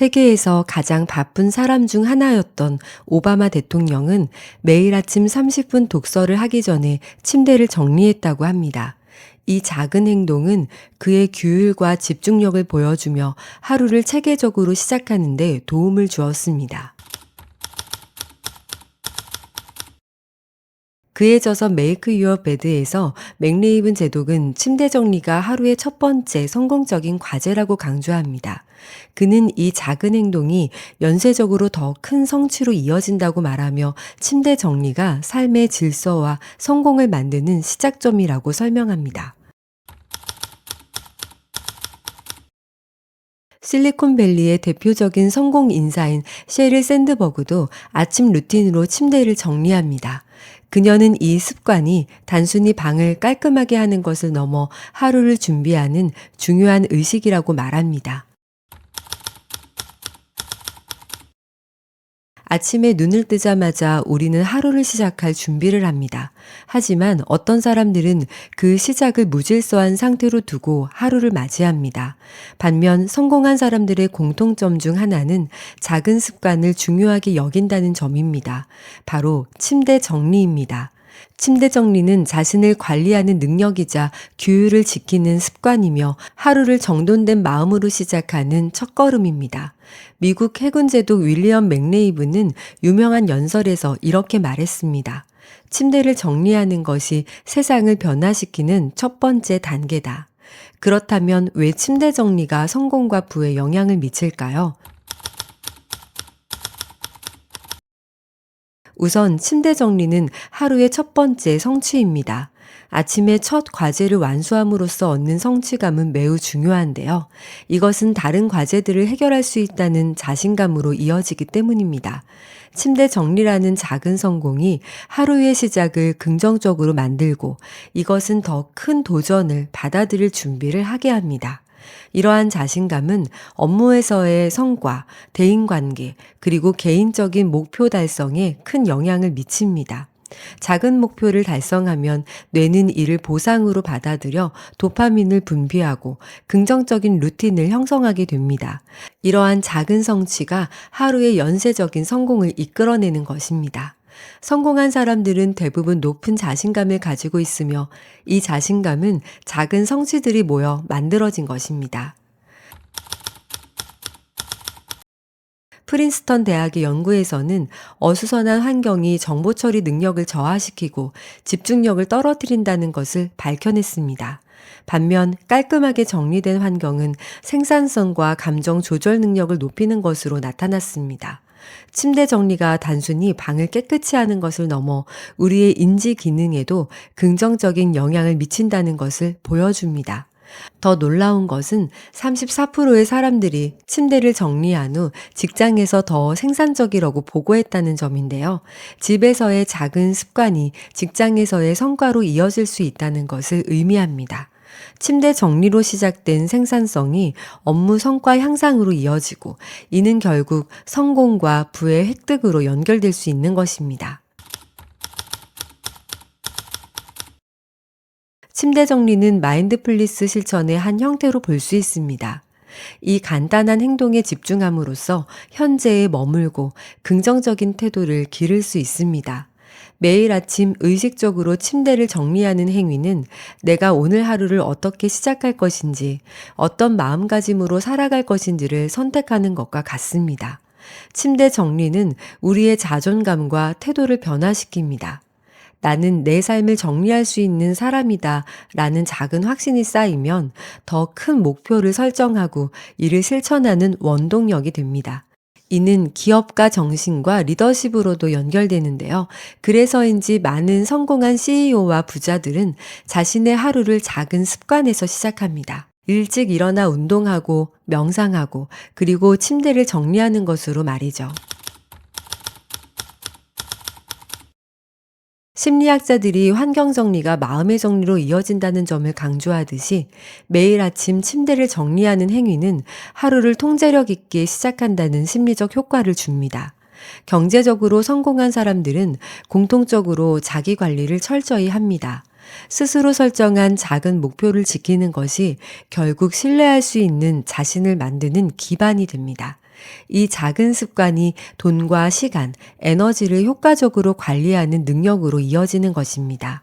세계에서 가장 바쁜 사람 중 하나였던 오바마 대통령은 매일 아침 30분 독서를 하기 전에 침대를 정리했다고 합니다. 이 작은 행동은 그의 규율과 집중력을 보여주며 하루를 체계적으로 시작하는데 도움을 주었습니다. 그에 져서 메이크 유어 베드에서 맥레이븐 제독은 침대 정리가 하루의 첫 번째 성공적인 과제라고 강조합니다. 그는 이 작은 행동이 연쇄적으로 더 큰 성취로 이어진다고 말하며 침대 정리가 삶의 질서와 성공을 만드는 시작점이라고 설명합니다. 실리콘밸리의 대표적인 성공 인사인 셰릴 샌드버그도 아침 루틴으로 침대를 정리합니다. 그녀는 이 습관이 단순히 방을 깔끔하게 하는 것을 넘어 하루를 준비하는 중요한 의식이라고 말합니다. 아침에 눈을 뜨자마자 우리는 하루를 시작할 준비를 합니다. 하지만 어떤 사람들은 그 시작을 무질서한 상태로 두고 하루를 맞이합니다. 반면 성공한 사람들의 공통점 중 하나는 작은 습관을 중요하게 여긴다는 점입니다. 바로 침대 정리입니다. 침대 정리는 자신을 관리하는 능력이자 규율을 지키는 습관이며 하루를 정돈된 마음으로 시작하는 첫걸음입니다. 미국 해군 제독 윌리엄 맥레이브는 유명한 연설에서 이렇게 말했습니다. 침대를 정리하는 것이 세상을 변화시키는 첫 번째 단계다. 그렇다면 왜 침대 정리가 성공과 부에 영향을 미칠까요? 우선 침대 정리는 하루의 첫 번째 성취입니다. 아침에 첫 과제를 완수함으로써 얻는 성취감은 매우 중요한데요. 이것은 다른 과제들을 해결할 수 있다는 자신감으로 이어지기 때문입니다. 침대 정리라는 작은 성공이 하루의 시작을 긍정적으로 만들고 이것은 더 큰 도전을 받아들일 준비를 하게 합니다. 이러한 자신감은 업무에서의 성과, 대인관계, 그리고 개인적인 목표 달성에 큰 영향을 미칩니다. 작은 목표를 달성하면 뇌는 이를 보상으로 받아들여 도파민을 분비하고 긍정적인 루틴을 형성하게 됩니다. 이러한 작은 성취가 하루의 연쇄적인 성공을 이끌어내는 것입니다. 성공한 사람들은 대부분 높은 자신감을 가지고 있으며 이 자신감은 작은 성취들이 모여 만들어진 것입니다. 프린스턴 대학의 연구에서는 어수선한 환경이 정보 처리 능력을 저하시키고 집중력을 떨어뜨린다는 것을 밝혀냈습니다. 반면 깔끔하게 정리된 환경은 생산성과 감정 조절 능력을 높이는 것으로 나타났습니다. 침대 정리가 단순히 방을 깨끗이 하는 것을 넘어 우리의 인지 기능에도 긍정적인 영향을 미친다는 것을 보여줍니다. 더 놀라운 것은 34%의 사람들이 침대를 정리한 후 직장에서 더 생산적이라고 보고했다는 점인데요. 집에서의 작은 습관이 직장에서의 성과로 이어질 수 있다는 것을 의미합니다. 침대 정리로 시작된 생산성이 업무 성과 향상으로 이어지고 이는 결국 성공과 부의 획득으로 연결될 수 있는 것입니다. 침대 정리는 마인드플리스 실천의 한 형태로 볼 수 있습니다. 이 간단한 행동에 집중함으로써 현재에 머물고 긍정적인 태도를 기를 수 있습니다. 매일 아침 의식적으로 침대를 정리하는 행위는 내가 오늘 하루를 어떻게 시작할 것인지, 어떤 마음가짐으로 살아갈 것인지를 선택하는 것과 같습니다. 침대 정리는 우리의 자존감과 태도를 변화시킵니다. 나는 내 삶을 정리할 수 있는 사람이다 라는 작은 확신이 쌓이면 더 큰 목표를 설정하고 이를 실천하는 원동력이 됩니다. 이는 기업가 정신과 리더십으로도 연결되는데요. 그래서인지 많은 성공한 CEO와 부자들은 자신의 하루를 작은 습관에서 시작합니다. 일찍 일어나 운동하고 명상하고 그리고 침대를 정리하는 것으로 말이죠. 심리학자들이 환경 정리가 마음의 정리로 이어진다는 점을 강조하듯이 매일 아침 침대를 정리하는 행위는 하루를 통제력 있게 시작한다는 심리적 효과를 줍니다. 경제적으로 성공한 사람들은 공통적으로 자기 관리를 철저히 합니다. 스스로 설정한 작은 목표를 지키는 것이 결국 신뢰할 수 있는 자신을 만드는 기반이 됩니다. 이 작은 습관이 돈과 시간, 에너지를 효과적으로 관리하는 능력으로 이어지는 것입니다.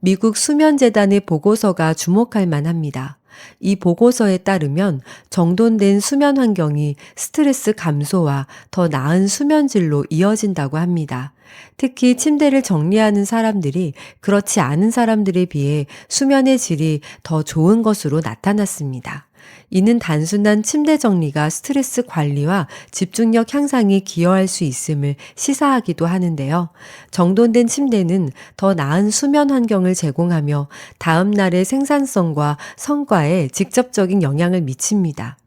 미국 수면재단의 보고서가 주목할 만합니다. 이 보고서에 따르면 정돈된 수면 환경이 스트레스 감소와 더 나은 수면질로 이어진다고 합니다. 특히 침대를 정리하는 사람들이 그렇지 않은 사람들에 비해 수면의 질이 더 좋은 것으로 나타났습니다. 이는 단순한 침대 정리가 스트레스 관리와 집중력 향상에 기여할 수 있음을 시사하기도 하는데요. 정돈된 침대는 더 나은 수면 환경을 제공하며 다음 날의 생산성과 성과에 직접적인 영향을 미칩니다.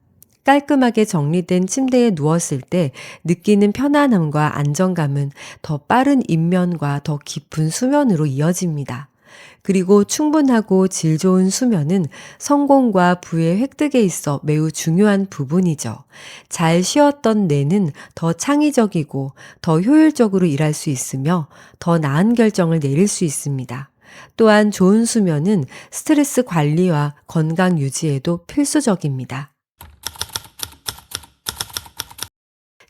깔끔하게 정리된 침대에 누웠을 때 느끼는 편안함과 안정감은 더 빠른 입면과 더 깊은 수면으로 이어집니다. 그리고 충분하고 질 좋은 수면은 성공과 부의 획득에 있어 매우 중요한 부분이죠. 잘 쉬었던 뇌는 더 창의적이고 더 효율적으로 일할 수 있으며 더 나은 결정을 내릴 수 있습니다. 또한 좋은 수면은 스트레스 관리와 건강 유지에도 필수적입니다.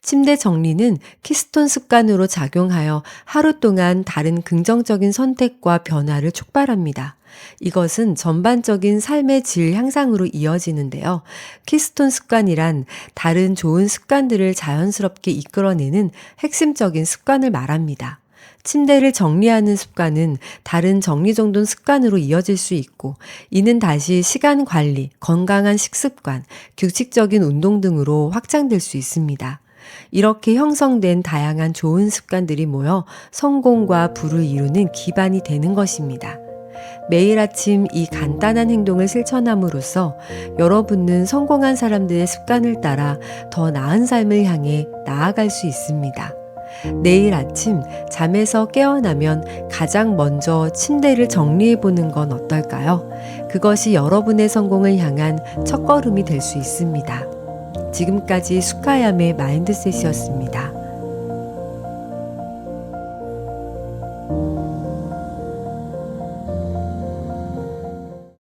침대 정리는 키스톤 습관으로 작용하여 하루 동안 다른 긍정적인 선택과 변화를 촉발합니다. 이것은 전반적인 삶의 질 향상으로 이어지는데요. 키스톤 습관이란 다른 좋은 습관들을 자연스럽게 이끌어내는 핵심적인 습관을 말합니다. 침대를 정리하는 습관은 다른 정리정돈 습관으로 이어질 수 있고, 이는 다시 시간 관리, 건강한 식습관, 규칙적인 운동 등으로 확장될 수 있습니다. 이렇게 형성된 다양한 좋은 습관들이 모여 성공과 부를 이루는 기반이 되는 것입니다. 매일 아침 이 간단한 행동을 실천함으로써 여러분은 성공한 사람들의 습관을 따라 더 나은 삶을 향해 나아갈 수 있습니다. 내일 아침 잠에서 깨어나면 가장 먼저 침대를 정리해 보는 건 어떨까요? 그것이 여러분의 성공을 향한 첫걸음이 될 수 있습니다. 지금까지 수카야의 마인드셋이었습니다.